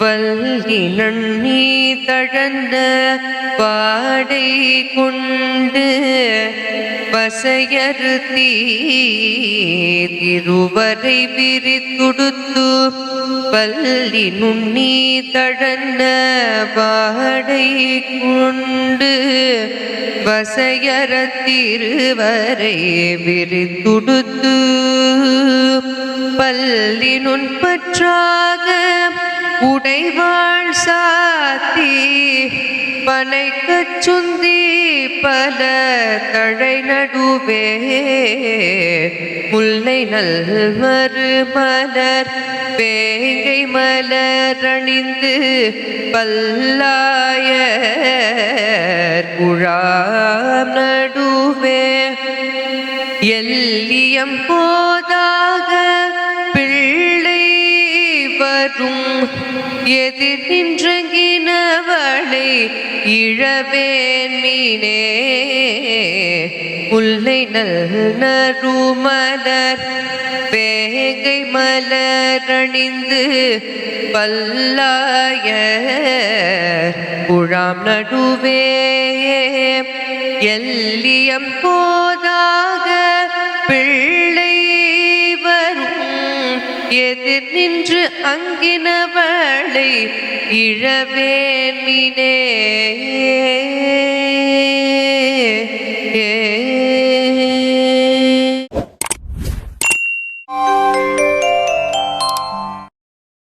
வல்லினன் நீ தழந்த பாடை கொண்டு பசையறுத்தி திருவரை பிரித்துடுத்து பள்ளி நுண்ணி தழந்த பாடை கொண்டு வசையற விரித்துடுத்து பள்ளி நுண்பற்றாக உடைவாள் சாத்தி பனைக்கச் சுந்தி பல தழை நடுவே. முல்லை நல் மலர் வேங்கை மலர் அணிந்து பல்லாய குழாம் நடுவே. எல்லியம் போதா வரும் எதிர் நின்றகினவளை இழவேன் மீனே. முல்லை நல் நறுமலர் வேகை மலர் பல்லாய குழாம் நடுவே எல்லியம் போ எதிர் நின்று அங்கினவளை இழவேன் மினே.